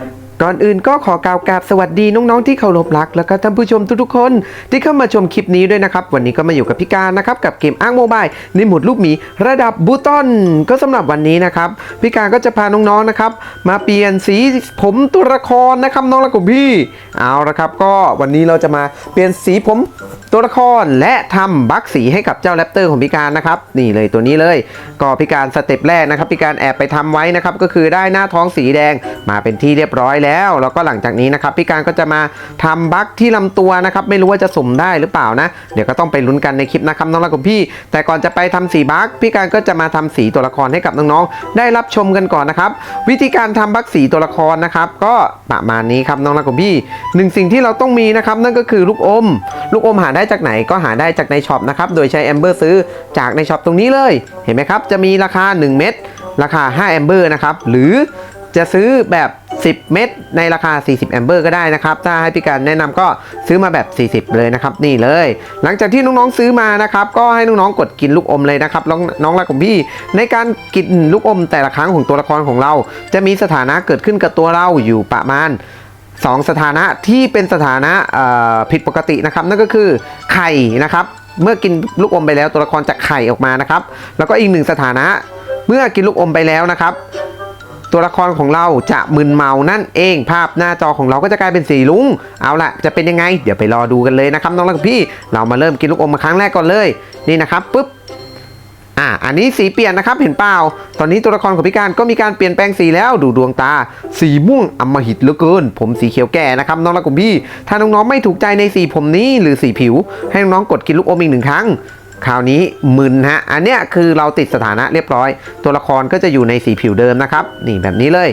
had ก่อนอื่นก็ขอกล่าวกราบสวัสดีน้องๆที่เคารพรัก แล้วก็ท่านผู้ชมทุกๆ คนที่เข้ามาชมคลิปนี้ด้วยนะครับ วันนี้ก็มาอยู่กับพี่การนะครับ กับเกมอ้างโมบายในหมวดลูกหมีระดับบูตอนก็สำหรับวันนี้นะครับพี่การก็จะพาน้องๆนะครับ มาเปลี่ยนสีผมตัวละครนะครับน้องและกลุ่มพี่เอาละครับ ก็วันนี้เราจะมาเปลี่ยนสีผมตัวละครและทำบัคสีให้กับเจ้าแรปเตอร์ของพี่การนะครับนี่เลยตัวนี้เลยก็พี่การสเต็ปแรกนะครับพี่การแอบไปทำไว้นะครับก็คือได้หน้าท้องสีแดงมาเป็นที่เรียบร้อยแล้วแล้วก็หลังจากนี้นะครับพี่การก็จะมาทำบัคที่ลำตัวนะครับไม่รู้ว่าจะสุ่มได้หรือเปล่านะ เดี๋ยวก็ต้องไปลุ้นกันในคลิปนะครับน้องรักของพี่ แต่ก่อนจะไปทำสีบัคพี่การก็จะมาทำสีตัวละครให้กับน้องๆได้รับชมกันก่อนนะครับวิธีการทำบัคสีตัวละครนะครับก็ประมาณนี้ครับน้องรักของพี่หนึ่งสิ่งที่เราต้องมีนะครับนั่นก็คือลูกอม ลูกอมหาได้จากไหนก็หาได้จากในช็อปนะครับโดยใช้แอมเบอร์ซื้อจากในช็อปตรงนี้เลยเห็นไหมครับจะมีราคา 1 เม็ดราคา5แอมเบอร์นะครับหรือจะซื้อแบบ 10 เม็ดในราคา 40 แอมเบอร์ก็ได้นะครับ ถ้าให้พี่การแนะนำก็ซื้อมาแบบ 40 เลยนะครับ นี่เลย หลังจากที่น้องๆซื้อมานะครับ ก็ให้น้องๆกดกินลูกอมเลยนะครับ น้องน้องรักของพี่ ในการกินลูกอมแต่ละครั้งของตัวละครของเรา จะมีสถานะเกิดขึ้นกับตัวเราอยู่ประมาณสองสถานะที่เป็นสถานะผิดปกตินะครับ นั่นก็คือไข่นะครับ เมื่อกินลูกอมไปแล้วตัวละครจะไข่ออกมานะครับ แล้วก็อีกหนึ่งสถานะ เมื่อกินลูกอมไปแล้วนะครับ ตัวละครของเราจะมึนเมานั่นเอง ภาพหน้าจอของเราก็จะกลายเป็นสีลุงเอาละจะเป็นยังไง เดี๋ยวไปรอดูกันเลยนะครับน้องรักกับพี่ เรามาเริ่มกินลูกอมมาครั้งแรกก่อนเลยนี่นะครับปุ๊บอ่าอันนี้สีเปลี่ยนนะครับเห็นเปล่า ตอนนี้ตัวละครของพี่การก็มีการเปลี่ยนแปลงสีแล้วดูดวงตา สีม่วงอมหิตเหลือเกิน ผมสีเขียวแก่นะครับน้องรักพี่ถ้าน้องๆไม่ถูกใจในสีผมนี้หรือสีผิว ให้น้องๆกดกินลูกอมอีกหนึ่งครั้ง คราวนี้มึนฮะ อันเนี้ยคือเราติดสถานะเรียบร้อย ตัวละครก็จะอยู่ในสีผิวเดิมนะครับ นี่แบบนี้เลย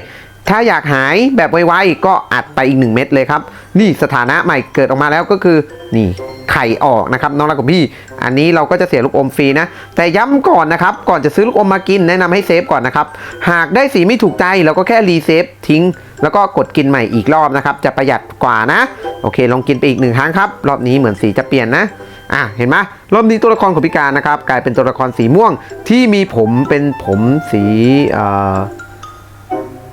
ถ้าอยากหายแบบไวๆก็อัดไปอีก 1 เม็ดเลยครับ นี่สถานะใหม่เกิดออกมาแล้วก็คือนี่ไข่ออกนะครับน้องรักของพี่ อันนี้เราก็จะเสียลูกอมฟรีนะ แต่ย้ำก่อนนะครับ ก่อนจะซื้อลูกอมมากินแนะนำให้เซฟก่อนนะครับ หากได้สีไม่ถูกใจเราก็แค่รีเซฟทิ้ง แล้วก็กดกินใหม่อีกรอบนะครับ จะประหยัดกว่านะ โอเค ลองกินไปอีกหนึ่งครั้งครับ รอบนี้เหมือนสีจะเปลี่ยนนะ อะเห็นไหมรอบนี้ตัวละครของพิการนะครับกลายเป็นตัวละครสีม่วงที่มีผมเป็นผมสีเอ่อ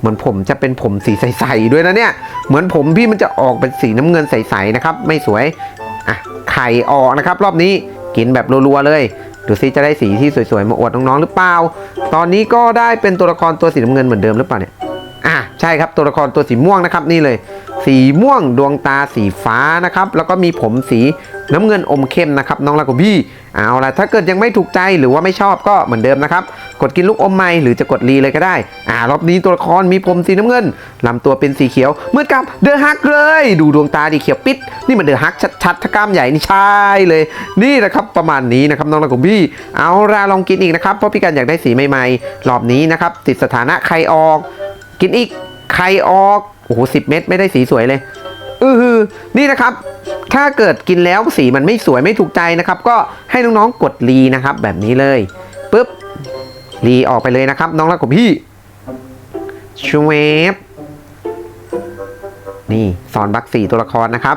เหมือนผมจะเป็นผมสีใสๆด้วยนะเนี่ย เหมือนผมพี่มันจะออกเป็นสีน้ำเงินใสๆนะครับ ไม่สวยอะไข่ออกนะครับ รอบนี้กินแบบรัวๆเลยดูซิจะได้สีที่สวยๆมาอวดน้องๆหรือเปล่า ตอนนี้ก็ได้เป็นตัวละครตัวสีน้ำเงินเหมือนเดิมหรือเปล่าเนี่ยอะใช่ครับตัวละครตัวสีม่วงนะครับนี่เลย สีม่วงดวงตาสีฟ้านะครับ แล้วก็มีผมสีน้ำเงินอมเข้มนะครับ น้องลาโกบี้เอาล่ะถ้าเกิดยังไม่ถูกใจหรือว่าไม่ชอบก็เหมือนเดิมนะครับ กดกินลูกอมใหม่หรือจะกดรีเลยก็ได้อ่ารอบนี้ตัวละครมีผมสีน้ำเงินลำตัวเป็นสีเขียวเหมือนกับเดอะฮักเลย ดูดวงตาดีเขียวปิด นี่มันเดอะฮักชัดๆถ้ากล้ามใหญ่นี่ใช่เลย นี่นะครับประมาณนี้นะครับน้องลาโกบี้เอาล่ะลองกินอีกนะครับเพราะพี่กันอยากได้สีใหม่ๆรอบนี้นะครับติดสถานะใครออก กินอีกไข่ออก โอ้โหสิเม็ดไม่ได้สีสวยเลยอือหือนี่นะครับ ถ้าเกิดกินแล้วสีมันไม่สวยไม่ถูกใจนะครับ ก็ให้น้องๆกดรีนะครับ แบบนี้เลยปุ๊บรีออกไปเลยนะครับ น้องรักของพี่ชเวฟนี่สอนบักสี่ตัวละครนะครับ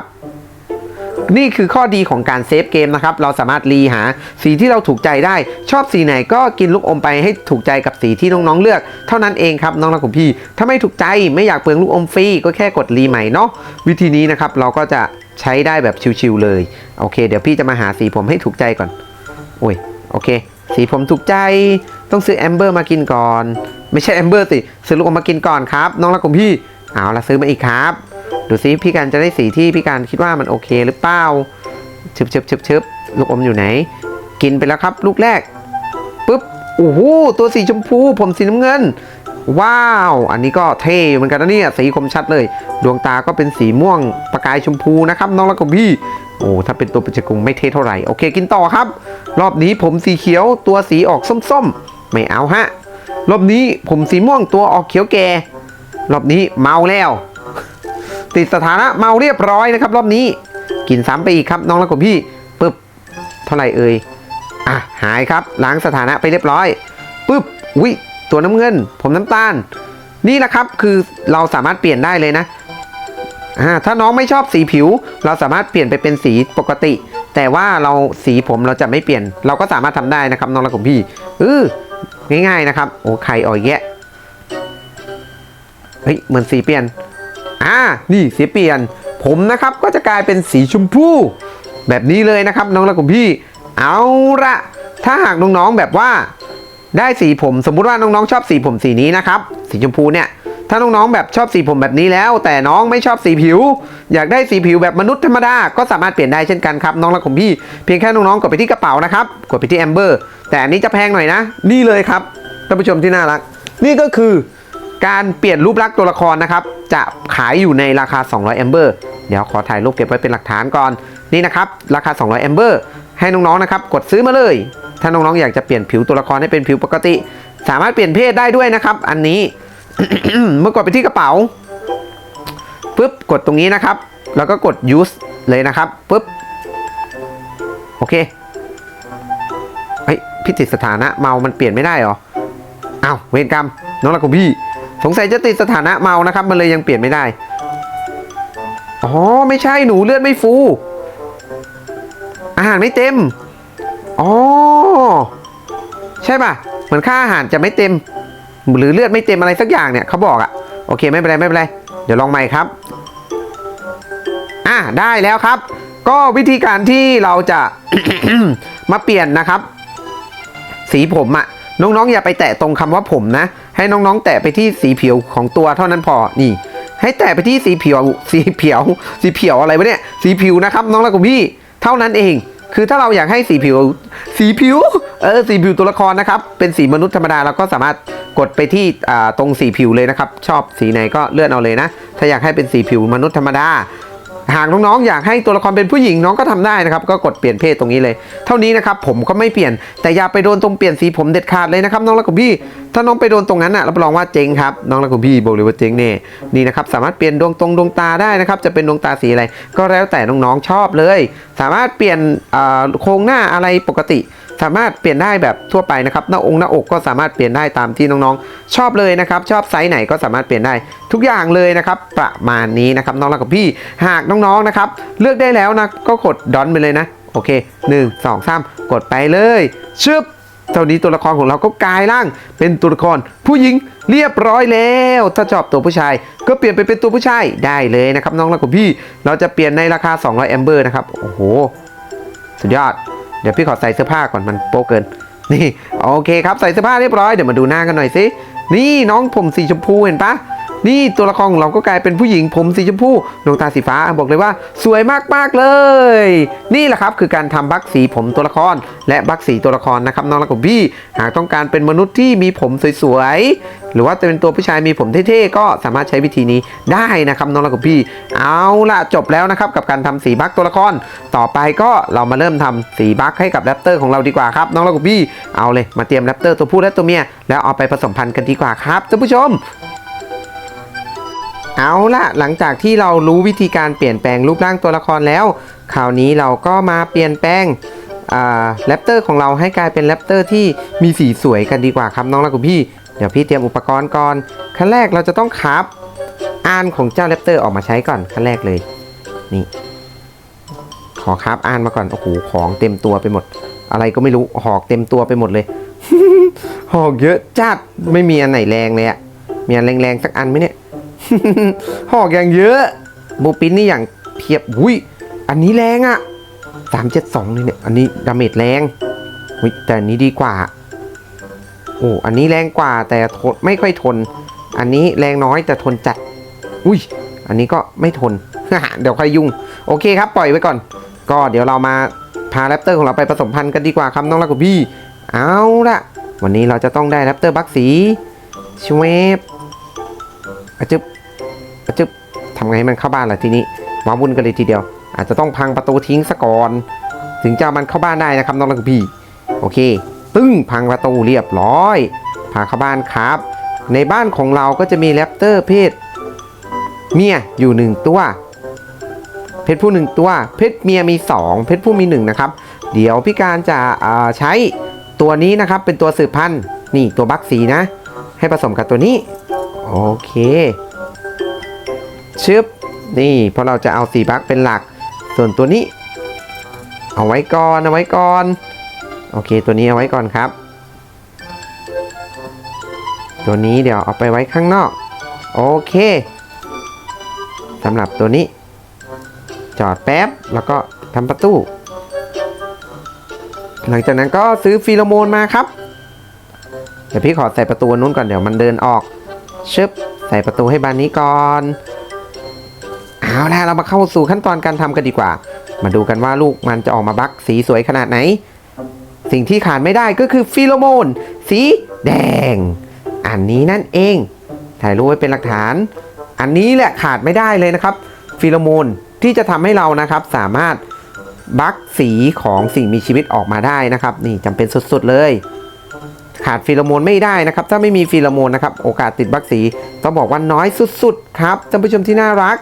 นี่คือข้อดีของการเซฟเกมนะครับ เราสามารถรีหาสีที่เราถูกใจได้ ชอบสีไหนก็กินลูกอมไปให้ถูกใจกับสีที่น้องๆเลือก เท่านั้นเองครับน้องรักของพี่ ถ้าไม่ถูกใจไม่อยากเปลืองลูกอมฟรีก็แค่กดรีใหม่เนาะวิธีนี้นะครับเราก็จะใช้ได้แบบชิวๆเลยโอเค เดี๋ยวพี่จะมาหาสีผมให้ถูกใจก่อนโอ้ยโอเค สีผมถูกใจ ต้องซื้อแอมเบอร์มากินก่อน ไม่ใช่แอมเบอร์สิซื้อลูกอมมากินก่อนครับ น้องรักของพี่เอาละซื้อมาอีกครับ ดูซิพี่การจะได้สีที่พี่การคิดว่ามันโอเคหรือเปล่าชึบชึบชึบชึบลูกอมอยู่ไหน กินไปแล้วครับ ลูกแรกปุ๊บโอ้โหตัวสีชมพู ผมสีน้ำเงิน ว้าว อันนี้ก็เท่เหมือนกันนะเนี่ยสีคมชัดเลย ดวงตาก็เป็นสีม่วงประกายชมพูนะครับน้องรักของพี่โอ้ถ้าเป็นตัวปัจจกุงไม่เท่เท่าไหร่โอเค กินต่อครับ รอบนี้ผมสีเขียวตัวสีออกส้มๆ ไม่เอาฮะรอบนี้ผมสีม่วงตัวออกเขียวแก่รอบนี้เมาแล้ว ติดสถานะเมาเรียบร้อยนะครับ รอบนี้ กินซ้ำไปอีกครับน้องรักของพี่ปึ๊บเท่าไหร่เอ่ยอะหายครับล้างสถานะไปเรียบร้อยปึ๊บอุ้ยตัวน้ำเงิน ผมน้ำตาล นี่แหละครับคือเราสามารถเปลี่ยนได้เลยนะถ้าน้องไม่ชอบสีผิว เราสามารถเปลี่ยนไปเป็นสีปกติ แต่ว่าเราสีผมเราจะไม่เปลี่ยน เราก็สามารถทำได้นะครับน้องรักของพี่เออง่ายๆนะครับ โอ้ไข่อ่อยแยะเฮ้ยเหมือนสีเปลี่ยน อ่านี่สีเปลี่ยน ผมนะครับก็จะกลายเป็นสีชมพูแบบนี้เลยนะครับ น้องและคุณพี่ เอาละถ้าหากน้องๆแบบว่า ได้สีผมสมมุติว่าน้องๆชอบสีผมสีนี้นะครับ สีชมพูเนี่ย ถ้าน้องๆแบบชอบสีผมแบบนี้แล้ว แต่น้องไม่ชอบสีผิว อยากได้สีผิวแบบมนุษย์ธรรมดาก็สามารถเปลี่ยนได้เช่นกันครับน้องและผมพี่เพียงแค่น้องๆกดไปที่กระเป๋านะครับกดไปที่แอมเบอร์แต่อันนี้จะแพงหน่อยนะ นี่เลยครับท่านผู้ชมที่น่ารัก นี่ก็คือ การเปลี่ยนรูปลักษณ์ตัวละครนะครับ จะขายอยู่ในราคา 200แอมเบอร์เดี๋ยวขอถ่ายรูปเก็บไว้เป็นหลักฐานก่อนนี่นะครับ ราคา 200แอมเบอร์ให้น้องๆนะครับ กดซื้อมาเลย ถ้าน้องๆอยากจะเปลี่ยนผิวตัวละครให้เป็นผิวปกติ สามารถเปลี่ยนเพศได้ด้วยนะครับ อันนี้เมื่อกดไปที่กระเป๋าปุ๊บกดตรงนี้นะครับ แล้วก็กด use เลยนะครับปุ๊บโอเคเฮ้ยพิติดสถานะเมามันเปลี่ยนไม่ได้เหรออ้าวเวรกรรมน้องรักของพี่ สงสัยจะติดสถานะเมานะครับ มันเลยยังเปลี่ยนไม่ได้ อ๋อ ไม่ใช่หนูเลือดไม่ฟู อาหารไม่เต็ม อ๋อ ใช่ป่ะ เหมือนค่าอาหารจะไม่เต็ม หรือเลือดไม่เต็มอะไรสักอย่างเนี่ยเขาบอกอะโอเคไม่เป็นไรไม่เป็นไร เดี๋ยวลองใหม่ครับ อะได้แล้วครับ ก็วิธีการที่เราจะมาเปลี่ยนนะครับ สีผมอะน้องๆอย่าไปแตะตรงคำว่าผมนะ ให้น้องๆ แตะไปที่สีผิวของตัวเท่านั้นพอนี่ ให้แตะไปที่สีผิวสีเขียวสีเขียวอะไรวะเนี่ยสีผิวนะครับ น้องและคุณพี่เท่านั้นเอง คือถ้าเราอยากให้สีผิว สีผิวเออสีผิวตัวละครนะครับ เป็นสีมนุษย์ธรรมดาเราก็สามารถกดไปที่อ่าตรงสีผิวเลยนะครับ ชอบสีไหนก็เลื่อนเอาเลยนะ ถ้าอยากให้เป็นสีผิวมนุษย์ธรรมดา หากน้องๆอยากให้ตัวละครเป็นผู้หญิงน้องก็ทำได้นะครับก็กดเปลี่ยนเพศตรงนี้เลย เท่านี้นะครับผมก็ไม่เปลี่ยนแต่อย่าไปโดนตรงเปลี่ยนสีผมเด็ดขาดเลยนะครับน้องและคุณพี่ ถ้าน้องไปโดนตรงนั้นอะรับรองว่าเจ๊งครับน้องและคุณพี่บอกเลยว่าเจ๊งแน่นี่นะครับสามารถเปลี่ยนดวงตรงดวงตาได้นะครับจะเป็นดวงตาสีอะไรก็แล้วแต่น้องๆชอบเลย สามารถเปลี่ยนโครงหน้าอะไรปกติ สามารถเปลี่ยนได้แบบทั่วไปนะครับหน้าองค์หน้าอกก็สามารถเปลี่ยนได้ตามที่น้องๆ ชอบเลยนะครับ ชอบไซส์ไหนก็สามารถเปลี่ยนได้ทุกอย่างเลยนะครับประมาณนี้นะครับน้องและกับพี่หากน้องๆนะครับ เลือกได้แล้วนะก็กดดอนไปเลยนะโอเค 1 2 3 กดไปเลยชึบเท่านี้ตัวละครของเราก็กลายร่าง เป็นตัวละครผู้หญิงเรียบร้อยแล้ว ถ้าชอบตัวผู้ชาย ก็เปลี่ยนไปเป็นตัวผู้ชายได้เลยนะครับน้องและกับพี่ เราจะเปลี่ยนในราคา 200 แอมเบอร์นะครับ โอ้โห สุดยอด เดี๋ยวพี่ขอใส่เสื้อผ้าก่อนมันโป๊เกิน นี่โอเคครับใส่เสื้อผ้าเรียบร้อยเดี๋ยวมาดูหน้ากันหน่อยสินี่น้องผมสีชมพูเห็นปะ นี่ตัวละครของเราก็กลายเป็นผู้หญิงผมสีชมพูดวงตาสีฟ้าบอกเลยว่า สวยมากๆเลย นี่แหละครับคือการทำบัคสีผมตัวละคร และบัคสีตัวละครนะครับน้องและกบพี่ หากต้องการเป็นมนุษย์ที่มีผมสวยๆหรือว่าจะเป็นตัวผู้ชายมีผมเท่ๆก็สามารถใช้วิธีนี้ได้นะครับน้องและกบพี่ เอาละจบแล้วนะครับกับการทำสีบัคตัวละคร ต่อไปก็เรามาเริ่มทำสีบัคให้กับแรปเตอร์ของเราดีกว่าครับน้องและกบพี่เอาเลยมาเตรียมแรปเตอร์ตัวผู้และตัวเมียแล้วเอาไปผสมพันธุ์กันดีกว่าครับท่านผู้ชม เอาละหลังจากที่เรารู้วิธีการเปลี่ยนแปลงรูปร่างตัวละครแล้ว คราวนี้เราก็มาเปลี่ยนแปลงแรปเตอร์ของเราให้กลายเป็นแรปเตอร์ที่มีสีสวยกันดีกว่าครับน้องและคุณพี่ เดี๋ยวพี่เตรียมอุปกรณ์ก่อน ขั้นแรกเราจะต้องคราฟอานของเจ้าแรปเตอร์ออกมาใช้ก่อนขั้นแรกเลย นี่ ขอคราฟอานมาก่อน โอ้โห ของเต็มตัวไปหมด อะไรก็ไม่รู้ หอกเต็มตัวไปหมดเลย หอกเยอะจัด ไม่มีอันไหนแรงเลยอะมีอันแรงๆสักอันไหมเนี่ย หอกอย่างเยอะบูปินนี่อย่างเพียบอุ้ยอันนี้แรงอะสามเจ็ดสองเลยเนี่ยอันนี้ดาเมจแรงอุ้ยแต่อันนี้ดีกว่าโอ้อันนี้แรงกว่าแต่ทนไม่ค่อยทน อันนี้แรงน้อยแต่ทนจัด อุ้ย อันนี้ก็ไม่ทน เดี๋ยวค่อยยุ่ง โอเคครับ ปล่อยไว้ก่อน ก็เดี๋ยวเรามาพาแรปเตอร์ของเราไปผสมพันธุ์กันดีกว่าครับน้องรักกับพี่ เอาละวันนี้เราจะต้องได้แรปเตอร์บักสีชเวบอะจึบ อะจึบทำไงให้มันเข้าบ้านล่ะทีนี้วาวุ่นกันเลยทีเดียว อาจจะต้องพังประตูทิ้งซะก่อน ถึงจะมันเข้าบ้านได้นะครับน้องรักพี่โอเค ตึ้งพังประตูเรียบร้อยพาเข้าบ้านครับ ในบ้านของเราก็จะมีแรปเตอร์เพศ เมียอยู่หนึ่งตัวเพชรผู้หนึ่งตัว เพชรเมียมี 2 เพชรผู้มีหนึ่งนะครับ เดี๋ยวพี่การจะใช้ตัวนี้นะครับเป็นตัวสืบพันธุ์นี่ตัวบัคสีนะ ให้ผสมกับตัวนี้ โอเค ชึบนี่เพราะเราจะเอาสีบัคเป็นหลัก ส่วนตัวนี้ เอาไว้ก่อนเอาไว้ก่อนโอเค ตัวนี้เอาไว้ก่อนครับ ตัวนี้เดี๋ยวเอาไปไว้ข้างนอก โอเคสำหรับตัวนี้ จอดแป๊บ แล้วก็ทำประตู หลังจากนั้นก็ซื้อฟีโรโมนมาครับ เดี๋ยวพี่ขอใส่ประตูนู้นก่อนเดี๋ยวมันเดินออกชึบใส่ประตูให้บานนี้ก่อน เอาละเรามาเข้าสู่ขั้นตอนการทำกันดีกว่า มาดูกันว่าลูกมันจะออกมาบักสีสวยขนาดไหน สิ่งที่ขาดไม่ได้ก็คือฟีโรโมน สีแดง อันนี้นั่นเอง ถ่ายรูปไว้เป็นหลักฐาน อันนี้แหละขาดไม่ได้เลยนะครับฟีโรโมนที่จะทำให้เรานะครับสามารถบักสีของสิ่งมีชีวิตออกมาได้นะครับ นี่จำเป็นสุดๆเลย ขาดฟีโรโมนไม่ได้นะครับ ถ้าไม่มีฟีโรโมนนะครับ โอกาสติดบักสีต้องบอกว่าน้อยสุดๆ ครับท่านผู้ชมที่น่ารัก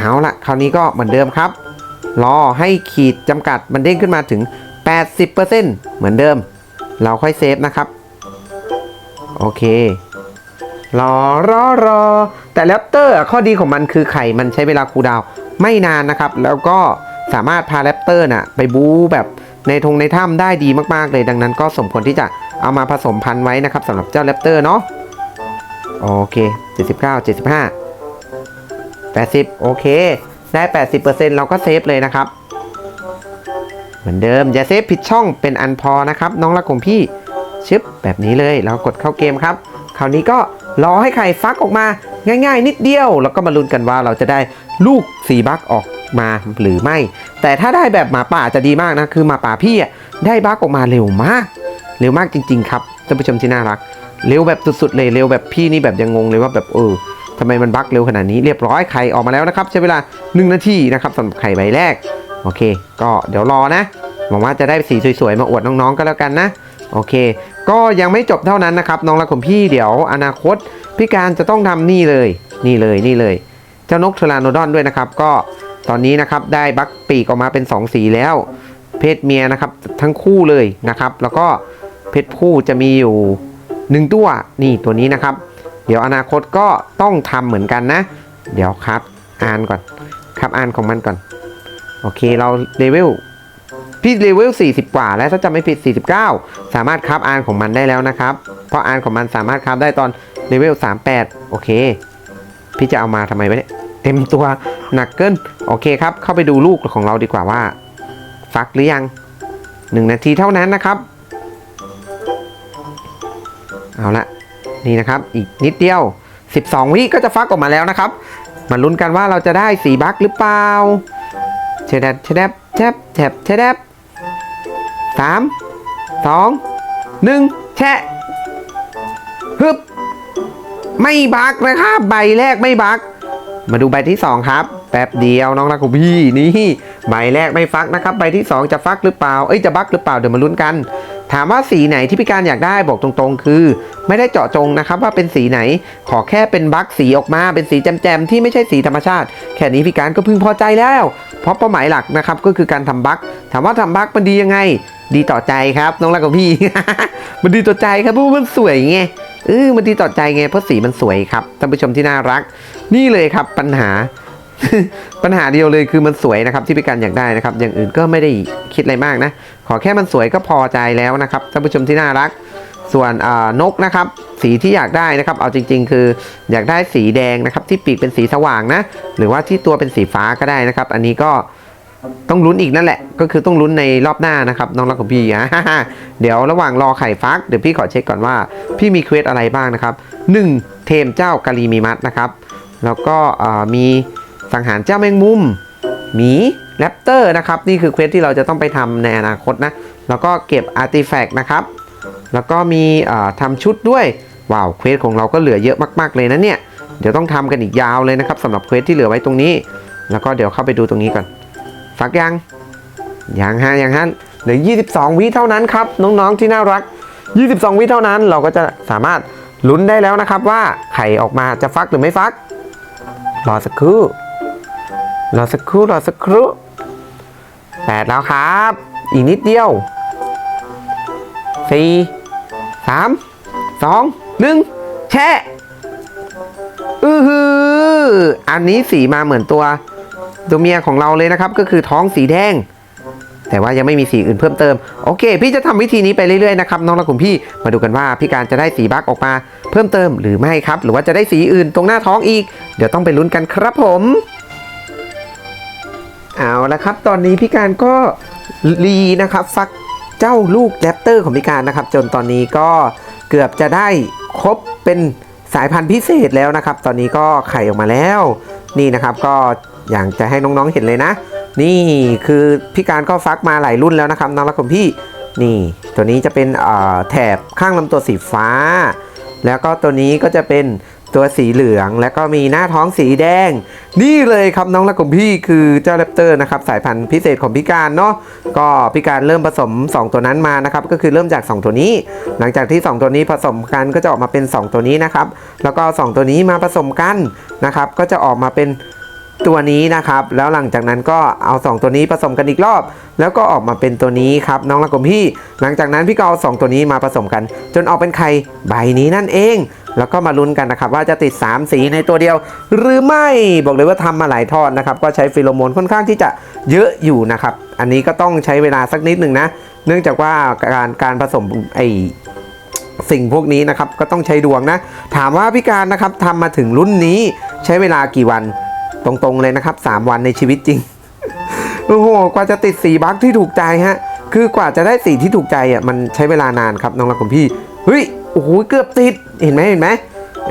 เอาละคราวนี้ก็เหมือนเดิมครับ รอให้ขีดจำกัดมันเด้งขึ้นมาถึง 80%เหมือนเดิม เราค่อยเซฟนะครับ โอเค รอรอรอ แต่แรปเตอร์ข้อดีของมันคือไข่มันใช้เวลาคูดาวไม่นานนะครับ แล้วก็สามารถพาแรปเตอร์น่ะไปบูแบบในทงในถ้ำได้ดีมากๆเลย ดังนั้นก็สมควรที่จะเอามาผสมพันธุ์ไว้นะครับสำหรับเจ้าแรปเตอร์เนาะโอเค 79 75 80 โอเค ได้ 80%เราก็เซฟเลยนะครับ เหมือนเดิม อย่าเซฟผิดช่องเป็นอันพอนะครับ น้องรักของพี่ชึบแบบนี้เลยเรากดเข้าเกมครับ คราวนี้ก็รอให้ไข่ฟักออกมาง่าย ๆ นิดเดียว แล้วก็มาลุ้นกันว่าเราจะได้ลูกสีบักออกมาหรือไม่ แต่ถ้าได้แบบหมาป่าจะดีมากนะ คือหมาป่าพี่อะได้บักออกมาเร็วมาก เร็วมากจริง ๆ ครับท่านผู้ชมที่น่ารัก เร็วแบบสุดๆเลยเร็วแบบพี่นี่แบบยังงงเลยว่าแบบเออ ทำไมมันบักเร็วขนาดนี้เรียบร้อยไข่ออกมาแล้วนะครับ ใช้เวลา 1 นาทีนะครับสำหรับไข่ใบแรก โอเค ก็เดี๋ยวรอนะหวังว่าจะได้สีสวยๆ มาอวดน้องๆก็แล้วกันนะ โอเค ก็ยังไม่จบเท่านั้นนะครับ น้องรักของพี่เดี๋ยวอนาคต พี่การจะต้องทำนี่เลย นี่เลยนี่เลย เจ้านกเทอราโนดอนด้วยนะครับ ก็ตอนนี้นะครับได้บักปีกออกมาเป็น 2 สีแล้ว เพศเมียนะครับทั้งคู่เลยนะครับ แล้วก็เพศผู้จะมีอยู่หนึ่งตัวนี่ตัวนี้นะครับ เดี๋ยวอนาคตก็ต้องทำเหมือนกันนะ เดี๋ยวครับอ่านก่อนครับอ่านของมันก่อน โอเคเราเลเวลพี่เลเวล 40 กว่า แล้วถ้าจำไม่ผิด 49 สามารถคราฟอานของมันได้แล้วนะครับ เพราะอานของมันสามารถคราฟได้ตอนเลเวล 38 โอเค พี่จะเอามาทำไมวะเนี่ย เต็มตัวหนักเกิน โอเคครับ เข้าไปดูลูกของเราดีกว่าว่า ฟักหรือยัง 1 นาทีเท่านั้นนะครับ เอาละ นี่นะครับ อีกนิดเดียว 12 วิก็จะฟักออกมาแล้วนะครับ มาลุ้นกันว่าเราจะได้สีบัคหรือเปล่าเชดแดบเชดแดบแทบแทบเชดแดบสามสองหนึ่งแชะฮึบไม่บักนะครับใบแรกไม่บัก มาดูใบที่ 2 ครับ แป๊บเดียวน้องรักของพี่นี่ใบแรกไม่ฟักนะครับ ใบที่ 2 จะฟักหรือเปล่าเอ้ยจะบักหรือเปล่าเดี๋ยวมาลุ้นกัน ถามว่าสีไหนที่พี่การอยากได้บอกตรงๆ คือ ไม่ได้เจาะจงนะครับว่าเป็นสีไหนขอแค่เป็นบักสีออกมาเป็นสีแจมๆที่ไม่ใช่สีธรรมชาติ แค่นี้พี่การก็พึงพอใจแล้ว เพราะเป้าหมายหลักนะครับก็คือการทำบักถามว่าทำบักมันดียังไง ดีต่อใจครับน้องรักของพี่ มันดีต่อใจครับเพราะมันสวยไงเออมันดีต่อใจไงเพราะสีมันสวยครับท่านผู้ชมที่น่ารัก นี่เลยครับปัญหาปัญหาเดียวเลยคือมันสวยนะครับที่พี่การอยากได้นะครับ อย่างอื่นก็ไม่ได้คิดอะไรมากนะ ขอแค่มันสวยก็พอใจแล้วนะครับท่านผู้ชมที่น่ารัก ส่วนนกนะครับ สีที่อยากได้นะครับ เอาจริง ๆ คืออยากได้สีแดงนะครับ ที่ปีกเป็นสีสว่างนะ หรือว่าที่ตัวเป็นสีฟ้าก็ได้นะครับ อันนี้ก็ต้องลุ้นอีกนั่นแหละ ก็คือต้องลุ้นในรอบหน้านะครับน้องรักของพี่อะเดี๋ยวระหว่างรอไข่ฟักเดี๋ยวพี่ขอเช็คก่อนว่า พี่มีเควสอะไรบ้างนะครับ 1. เทมเจ้ากาลีมีมัดนะครับ แล้วก็มีสังหารเจ้าแมงมุมหมี แรปเตอร์นะครับ นี่คือเควสที่เราจะต้องไปทำในอนาคตนะ แล้วก็เก็บอาร์ติแฟกต์นะครับ แล้วก็มีทำชุดด้วย ว้าว เควสของเราก็เหลือเยอะมากๆเลยนะเนี่ย เดี๋ยวต้องทำกันอีกยาวเลยนะครับสำหรับเควสที่เหลือไว้ตรงนี้ แล้วก็เดี๋ยวเข้าไปดูตรงนี้ก่อน ฟักยัง ยังฮะยังฮะเหลือ 22 วิเท่านั้นครับ น้องๆที่น่ารัก 22 วิเท่านั้นเราก็จะสามารถลุ้นได้แล้วนะครับว่าไข่ออกมาจะฟักหรือไม่ฟัก รอสักครู่รอสักครู่รอสักครู่ แปดแล้วครับ อีกนิดเดียวสี่สามสองหนึ่งแช่อือหืออันนี้สีมาเหมือนตัว ตัวเมียของเราเลยนะครับ ก็คือท้องสีแดง แต่ว่ายังไม่มีสีอื่นเพิ่มเติม โอเค พี่จะทำวิธีนี้ไปเรื่อยๆนะครับน้องรักของพี่มาดูกันว่าพี่การจะได้สีบั๊กออกมา เพิ่มเติมหรือไม่ครับ หรือว่าจะได้สีอื่นตรงหน้าท้องอีก เดี๋ยวต้องไปลุ้นกันครับผม เอาละครับ ตอนนี้พี่การก็รีนะครับฟักเจ้าลูกแรปเตอร์ของพี่การนะครับ จนตอนนี้ก็เกือบจะได้ครบเป็นสายพันธุ์พิเศษแล้วนะครับ ตอนนี้ก็ไข่ออกมาแล้ว นี่นะครับก็อย่างจะให้น้องๆเห็นเลยนะ นี่คือพี่การก็ฟักมาหลายรุ่นแล้วนะครับน้องรักของพี่นี่ ตัวนี้จะเป็นแถบข้างลำตัวสีฟ้า แล้วก็ตัวนี้ก็จะเป็น ตัวสีเหลืองแล้วก็มีหน้าท้องสีแดง นี่เลยครับน้องรักของพี่คือเจ้าแรปเตอร์นะครับสายพันธุ์พิเศษของพี่การเนาะก็พี่การเริ่มผสม 2 ตัวนั้นมานะครับก็คือเริ่มจาก 2 ตัวนี้ หลังจากที่ 2 ตัวนี้ผสมกันก็จะออกมาเป็น 2 ตัวนี้นะครับแล้วก็ 2 ตัวนี้มาผสมกันนะครับก็จะออกมาเป็นตัวนี้นะครับแล้วหลังจากนั้นก็เอา 2 ตัวนี้ผสมกันอีกรอบ แล้วก็ออกมาเป็นตัวนี้ครับน้องรักของพี่ หลังจากนั้นพี่ก็เอา 2 ตัวนี้มาผสมกัน จนออกเป็นไข่ใบนี้นั่นเอง แล้วก็มาลุ้นกันนะครับว่าจะติด 3 สีในตัวเดียว หรือไม่บอกเลยว่าทำมาหลายทอดนะครับ ก็ใช้ฟิโลโมนค่อนข้างที่จะเยอะอยู่นะครับ อันนี้ก็ต้องใช้เวลาสักนิดหนึ่งนะ เนื่องจากว่าการการผสมไอสิ่งพวกนี้นะครับก็ต้องใช้ดวงนะ ถามว่าพี่การนะครับทำมาถึงรุ่นนี้ใช้เวลากี่วันตรงๆเลยนะครับ 3 วันในชีวิตจริงโอ้โหกว่าจะติดสีบั๊กที่ถูกใจฮะคือกว่าจะได้สีที่ถูกใจอะมันใช้เวลานานครับน้องรักของพี่ เฮ้ยโอ้โหเกือบติดเห็นไหมเห็นไหม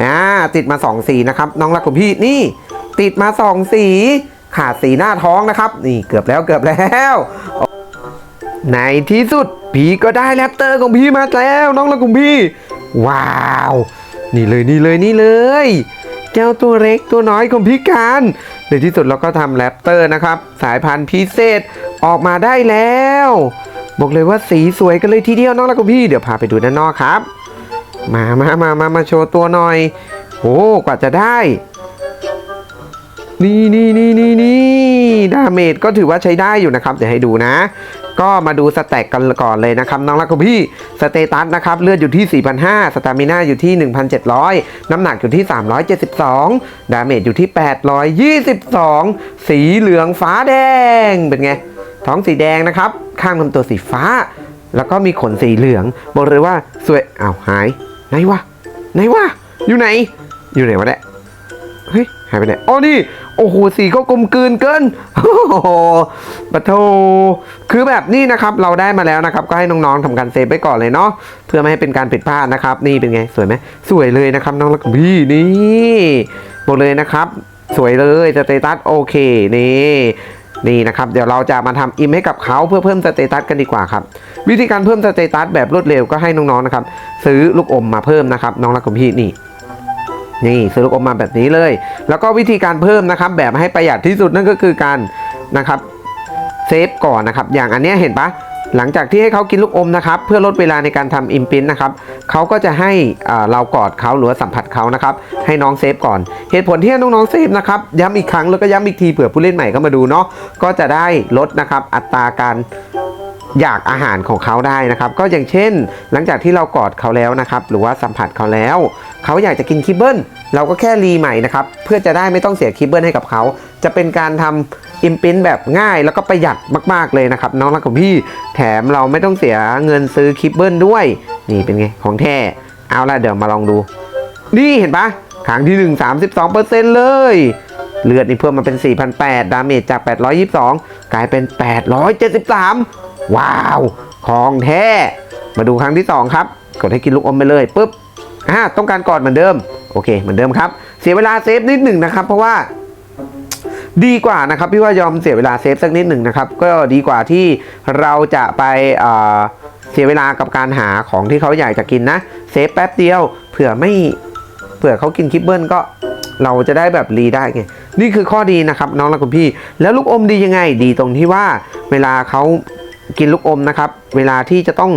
อ่าติดมา2สีนะครับน้องรักของพี่นี่ ติดมา2สีขาดสีหน้าท้องนะครับ นี่เกือบแล้วเกือบแล้วในที่สุดพี่ก็ได้แรปเตอร์ของพี่มาแล้วน้องรักของพี่ ว้าว นี่เลยนี่เลยนี่เลยเจ้าตัวเล็กตัวน้อยของพี่การในที่สุดเราก็ทำแรปเตอร์นะครับ สายพันธุ์พิเศษออกมาได้แล้ว บอกเลยว่าสีสวยกันเลยทีเดียวน้องรักพี่ เดี๋ยวพาไปดูด้านนอกครับ มามามามามาโชว์ตัวหน่อยโอ้กว่าจะได้ นี่นี่นี่นี่นี่ดาเมจก็ถือว่าใช้ได้อยู่นะครับ เดี๋ยวให้ดูนะ ก็มาดูสแต็กกันก่อนเลยนะครับน้องรักพี่สเตตัสนะครับเลือดอยู่ที่ 4,500 สตามิน่าอยู่ที่ 1,700 น้ำหนักอยู่ที่ 372 ดาเมจอยู่ที่ 822 สีเหลืองฟ้าแดงเป็นไง ท้องสีแดงนะครับ ข้างลำตัวสีฟ้า แล้วก็มีขนสีเหลือง บอกเลยว่าสวยอ้าวหายไหนวะไหนวะอยู่ไหน อยู่ไหนวะเนี่ยเฮ้ยหายไปไหนอ๋อนี่โอ้โหสีก็กลมกลืนเกินโอ้โหปะโทคือแบบนี้นะครับเราได้มาแล้วนะครับ ก็ให้น้องๆทำการเซฟไปก่อนเลยเนาะเพื่อไม่ให้เป็นการผิดพลาดนะครับ นี่เป็นไงสวยไหมสวยเลยนะครับน้องลักบี้นี่บอกเลยนะครับ สวยเลยสเตตัสโอเคนี่ นี่นะครับเดี๋ยวเราจะมาทำอิมให้กับเขาเพื่อเพิ่มสเตตัสกันดีกว่าครับวิธีการเพิ่มสเตตัสแบบรวดเร็วก็ให้น้องๆนะครับซื้อลูกอมมาเพิ่มนะครับน้องรักของพี่นี่นี่ซื้อลูกอมมาแบบนี้เลย แล้วก็วิธีการเพิ่มนะครับแบบให้ประหยัดที่สุดนั่นก็คือการนะครับเซฟก่อนนะครับอย่างอันนี้เห็นปะ หลังจากที่ให้เขากินลูกอมนะครับ เพื่อลดเวลาในการทำอิมพินนะครับเขาก็จะให้เรากอดเขาหรือสัมผัสเขานะครับ ให้น้องเซฟก่อน เหตุผลที่ให้น้องๆเซฟนะครับย้ำอีกครั้งแล้วก็ย้ำอีกทีเผื่อผู้เล่นใหม่เข้ามาดูเนาะก็จะได้ลดนะครับอัตราการอยากอาหารของเขาได้นะครับ ก็อย่างเช่น หลังจากที่เรากอดเขาแล้วนะครับ หรือว่าสัมผัสเขาแล้วเขาอยากจะกินคิบเบิลเราก็แค่รีใหม่นะครับ เพื่อจะได้ไม่ต้องเสียคิบเบิลให้กับเขา จะเป็นการทำ อิมพินแบบง่ายแล้วก็ประหยัดมาก ๆ เลยนะครับ น้องรักของพี่แถมเราไม่ต้องเสียเงินซื้อคิบเบิลด้วย นี่เป็นไง ของแท้เอาละเดี๋ยวมาลองดู นี่เห็นปะครั้งที่ 1 32%เลย เลือดนี่เพิ่มมาเป็น 4,800 ดาเมจจาก 822 กลายเป็น 873 ว้าว ของแท้ มาดูครั้งที่ 2 ครับ กดให้กินลูกอมไปเลยปุ๊บอ่าต้องการกอดเหมือนเดิม โอเค เหมือนเดิมครับ เสียเวลาเซฟนิดหนึ่งนะครับ เพราะว่า ดีกว่านะครับพี่ว่ายอมเสียเวลาเซฟสักนิดหนึ่งนะครับก็ดีกว่าที่เราจะไปเสียเวลากับการหาของที่เขาอยากจะกินนะเซฟแป๊บเดียวเผื่อไม่เผื่อเขากินคิปเบิลก็เราจะได้แบบรีได้ไงนี่คือข้อดีนะครับน้องและคุณพี่ แล้วลูกอมดียังไงดีตรงที่ว่าเวลาเขากินลูกอมนะครับ เวลาที่จะต้อง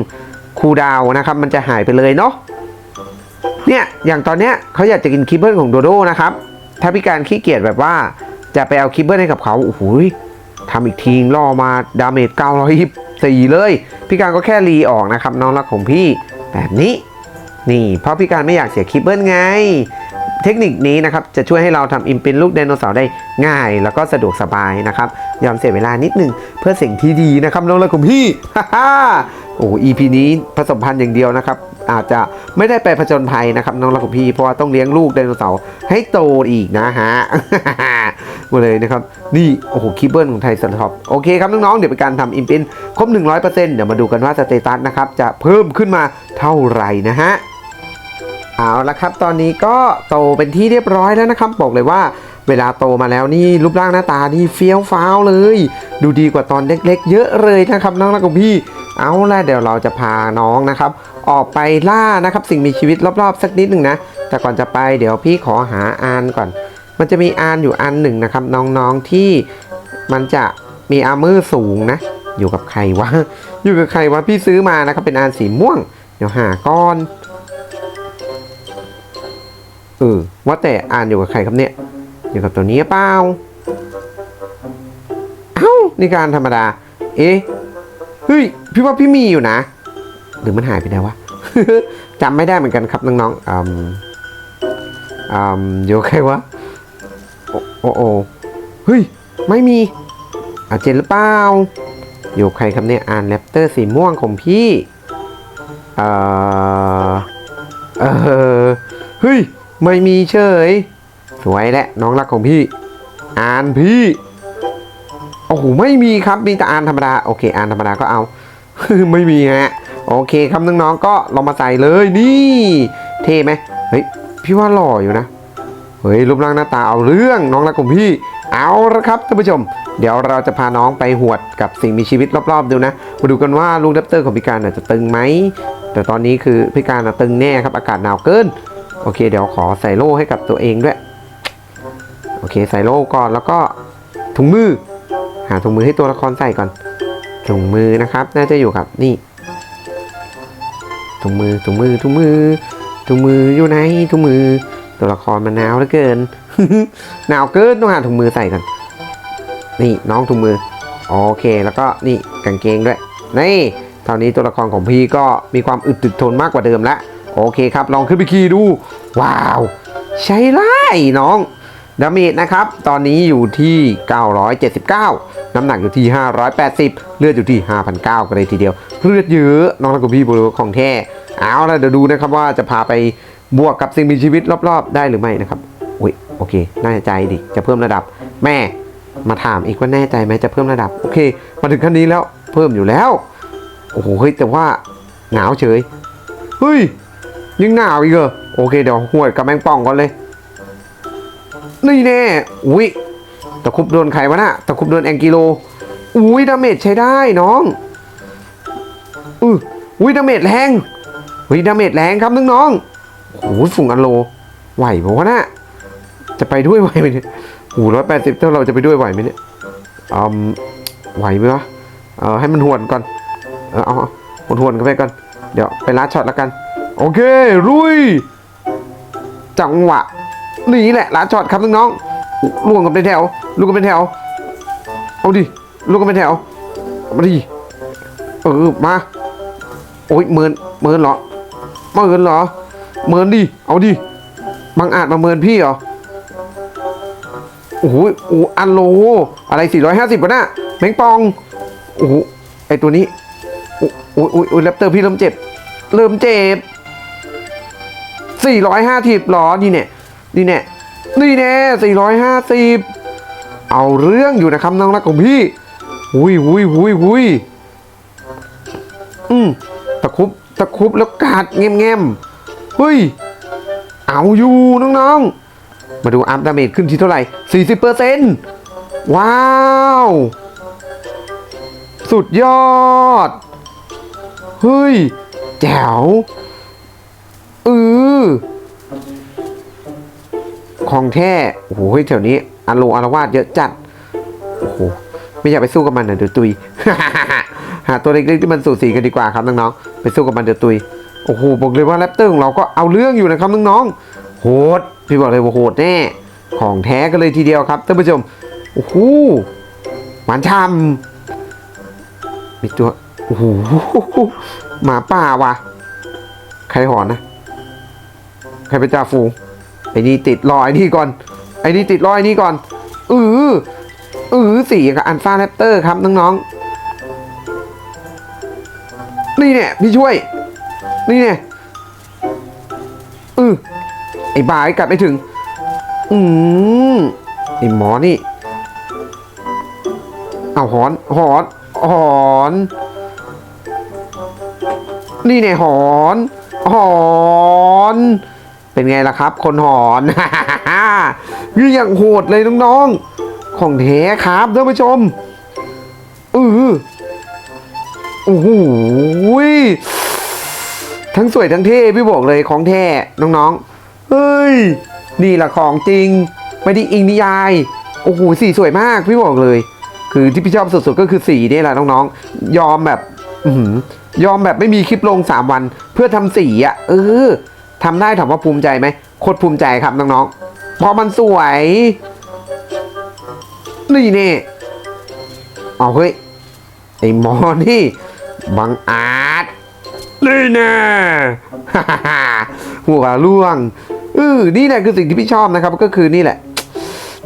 คูดาวน์นะครับ มันจะหายไปเลยเนาะเนี่ยอย่างตอนเนี้ยเขาอยากจะกินคิปเบิลของโดโดนะครับ ถ้าพี่การขี้เกียจแบบว่า จะไปเอาคิปเบิลให้กับเขาโอ้โหทำอีกทีล่อมาดาเมจ924 เลย พี่การก็แค่รีออกนะครับ น้องรักของพี่แบบนี้ นี่เพราะพี่การไม่อยากเสียคิปเบิลไง เทคนิคนี้นะครับ จะช่วยให้เราทำอิมเป็นลูกไดโนเสาร์ได้ง่าย แล้วก็สะดวกสบายนะครับ ยอมเสียเวลานิดนึงเพื่อสิ่งที่ดีนะครับน้องและคุณพี่ฮ่าโอ้ EP นี้ผสมพันธุ์อย่างเดียวนะครับ อาจจะไม่ได้ไปผจญภัยนะครับน้องและคุณพี่เพราะว่าต้องเลี้ยงลูกไดโนเสาร์ให้โตอีกนะฮะ มาเลยนะครับ นี่ โอ้โหคีเบิลของไทยสท็อปโอเคครับน้องๆ เดี๋ยวเป็นการทำอิมเป็นครบ 100%เดี๋ยวมาดูกันว่าสเตตัสนะครับ จะเพิ่มขึ้นมาเท่าไหร่นะฮะเอาละครับ ตอนนี้ก็โตเป็นที่เรียบร้อยแล้วนะครับ บอกเลยว่าเวลาโตมาแล้วนี่รูปร่างหน้าตานี่เฟี้ยวฟ้าวเลย ดูดีกว่าตอนเล็ก ๆ เยอะเลยนะครับน้องและคุณพี่ เอาละเดี๋ยวเราจะพาน้องนะครับ ออกไปล่านะครับ สิ่งมีชีวิตรอบๆ สักนิดหนึ่งนะ แต่ก่อนจะไปเดี๋ยวพี่ขอหาอานก่อน มันจะมีอานอยู่อันหนึ่งนะครับ น้องๆที่มันจะมีอาร์เมอร์สูงนะ อยู่กับใครวะ อยู่กับใครวะพี่ซื้อมานะครับเป็นอานสีม่วง เดี๋ยวหาก้อนเออว่าแต่อ่านอยู่กับใครครับเนี่ย อยู่กับตัวนี้เปล่าเอ้านี่การธรรมดา เอ๊ะเฮ้ยพี่ว่าพี่มีอยู่นะ หรือมันหายไปแล้ววะจำไม่ได้เหมือนกันครับน้องๆอืมอืมอยู่กับใครวะ โอโอโอเฮ้ย ไม่มีอาเจนหรือเปล่า อยู่ใครครับเนี่ยอ่านแรปเตอร์สีม่วงของพี่ เอ่อ เออ เฮ้ย ไม่มีเฉย สวยแหละน้องรักของพี่ อ่านพี่ โอ้โห ไม่มีครับ มีแต่อ่านธรรมดา โอเค อ่านธรรมดาก็เอา ไม่มีฮะ โอเคครับน้องๆ ก็ลองมาใส่เลยนี่ เท่ไหม เฮ้ย พี่ว่าหล่ออยู่นะ เฮ้ยรูปร่างหน้าตาเอาเรื่องน้องรักของพี่ เอาละครับท่านผู้ชม เดี๋ยวเราจะพาน้องไปหวดกับสิ่งมีชีวิตรอบๆดูนะมาดูกันว่าลูกดัปเตอร์ของพี่การจะตึงไหมแต่ตอนนี้คือพี่การตึงแน่ครับอากาศหนาวเกิน โอเค เดี๋ยวขอใส่โล่ให้กับตัวเองด้วย โอเคใส่โล่ก่อนแล้วก็ถุงมือ หาถุงมือให้ตัวละครใส่ก่อน ถุงมือนะครับ น่าจะอยู่กับนี่ถุงมือถุงมือถุงมือถุงมืออยู่ไหนถุงมือ ตัวละครมันหนาวเหลือเกินหนาวเกินต้องหาถุงมือใส่ก่อนนี่น้องถุงมือ โอเคแล้วก็นี่กางเกงด้วย นี่ตอนนี้ตัวละครของพี่ก็มีความอึดถึกทนมากกว่าเดิมแล้วโอเคครับ ลองขึ้นไปขี่ดู ว้าว ใช้ไล่น้องดาเมจนะครับ ตอนนี้อยู่ที่ 979 น้ำหนักอยู่ที่ 580 เลือดอยู่ที่5,900กันเลยทีเดียว เลือดเยอะ น้องและคุณพี่บริวของแท้เอาละเดี๋ยวดูนะครับว่าจะพาไป บวกกับสิ่งมีชีวิตรอบๆ ได้หรือไม่นะครับ อุ้ยโอเค น่าจะใจดิ จะเพิ่มระดับ แม่ มาถามอีกว่าแน่ใจไหมจะเพิ่มระดับ โอเค มาถึงขั้นนี้แล้ว เพิ่มอยู่แล้ว โอ้โห เฮ้ย แต่ว่าหนาวเฉย เฮ้ย ยังหนาวอีกเหรอ โอเค เดี๋ยวหวดกับแมงป่องก่อนเลย นี่แน่ อุ้ยตะคุบโดนใครวะน่ะตะคุบโดนแองกิโล อุ้ยดาเมจใช้ได้น้องอืออุ้ยดาเมจแรงอุ้ยดาเมจแรงครับน้องๆ โอ้โหฝุ่งอันโล ไหวปะวะน่ะจะไปด้วยไหวไหมเนี่ยโอ้ร้อยแปดสิบถ้าเราจะไปด้วยไหวไหมเนี่ยอืมไหวไหมวะเออให้มันหวนก่อน เออเอาเอาหวนหวนกันไปก่อน เดี๋ยวไปลัดช็อตแล้วกัน โอเค รุย จังหวะนี่แหละลัดช็อตครับน้องๆล่วงกันเป็นแถวล่วงกันเป็นแถว เอาดิล่วงกันเป็นแถวมาดิเออมา โอ้ยเมินเมินเหรอเมินเหรอ เมินดิ เอาดิบังอาจมาเมินพี่เหรอ โอ้โหโอ้อันโล อะไร 450วะน่ะแมงปอง โอ้โห ไอตัวนี้โอ้โอ้โอ้โอ้แรปเตอร์พี่เริ่มเจ็บ เริ่มเจ็บ 450หรอ นี่เนี่ย นี่เนี่ย นี่แน่450 เอาเรื่องอยู่นะครับน้องรักของพี่หุยหุยหุยหุยอืมตะคุบตะคุบแล้วกาดเงียมเงียมๆ เฮ้ย เอาอยู่น้องๆ มาดูอัพดาเมจขึ้นที่เท่าไหร่ 40%ว้าว สุดยอด เฮ้ย แจ๋วเออของแท้ โอ้โหแถวนี้อาโลอารวาสเยอะจัด โอ้โห ไม่อยากไปสู้กับมันนะเดี๋ยวตุย หาตัวเล็กๆที่มันสูสีกันดีกว่าครับน้องๆ ไปสู้กับมันเดี๋ยวตุย โอ้โหบอกเลยว่าแรปเตอร์ของเราก็เอาเรื่องอยู่นะครับน้องๆโหดพี่บอกเลยว่าโหดแน่ของแท้กันเลยทีเดียวครับท่านผู้ชมโอ้โหหวานช่ำมีตัวโอ้โหหมาป่าว่ะ ใครหอนนะ ใครเป็นจ่าฝูงไอ้นี่ติดรอยนี่ก่อน ไอ้นี่ติดรอยนี่ก่อนอืออือสีกับอันฟ้าแรปเตอร์ครับน้องๆนี่เนี่ยพี่ช่วย นี่เนี่ยอือไอ้บายกลับไม่ถึง อืมไอ้หมอนี่ เอาหอน หอน หอน นี่เนี่ยหอน หอน เป็นไงล่ะครับ คนหอนนี่อย่างโหดเลยน้องๆ ของแท้ครับท่านผู้ชมอือโอ้โหย ทั้งสวยทั้งเท่พี่บอกเลยของแท้น้องๆ เฮ้ย นี่แหละของจริง ไม่ได้อิงนิยาย โอ้โหสีสวยมากพี่บอกเลย คือที่พี่ชอบสุดๆก็คือสีนี่แหละน้องๆ ยอมแบบอืยอมแบบไม่มีคลิปลง 3 วัน เพื่อทำสีอะ่ะ เออทำได้ถามว่าภูมิใจไหมโคตรภูมิใจครับน้องๆพราะมันสวย นี่เนี่เอาเฮ้ยไอ้หมอนี่บังอาจ นี่แน่หัวล่วงเออนี่แหละคือสิ่งที่พี่ชอบนะครับ ก็คือนี่แหละ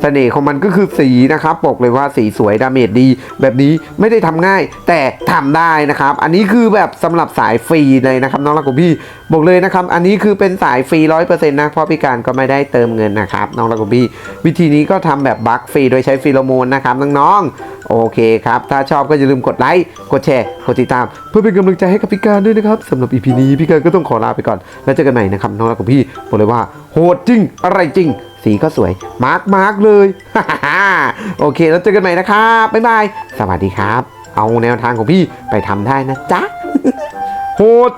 สน่ห์ของมันก็คือสีนะครับบอกเลยว่าสีสวยดาเมจดี แบบนี้ไม่ได้ทำง่าย แต่ทำได้นะครับ อันนี้คือแบบสำหรับสายฟรีเลยนะครับน้องรักของพี่บอกเลยนะครับ อันนี้คือเป็นสายฟรีร้อยเปอร์เซ็นต์นะเพราะพี่การก็ไม่ได้เติมเงินนะครับน้องรักของพี่วิธีนี้ก็ทำแบบบัคฟรีโดยใช้ฟีโรโมนนะครับน้องๆโอเคครับ ถ้าชอบก็อย่าลืมกดไลค์กดแชร์กดติดตาม เพื่อเป็นกำลังใจให้กับพี่การด้วยนะครับสำหรับอีพีนี้พี่การก็ต้องขอลาไปก่อน แล้วเจอกันใหม่นะครับน้องรักของพี่บอกเลยว่าโหดจริงอะไรจริง สีก็สวย มาร์กมาร์กเลยโอเค แล้วเจอกันใหม่นะครับ บ๊ายบาย สวัสดีครับ เอาแนวทางของพี่ไปทำได้นะจ๊ะโหด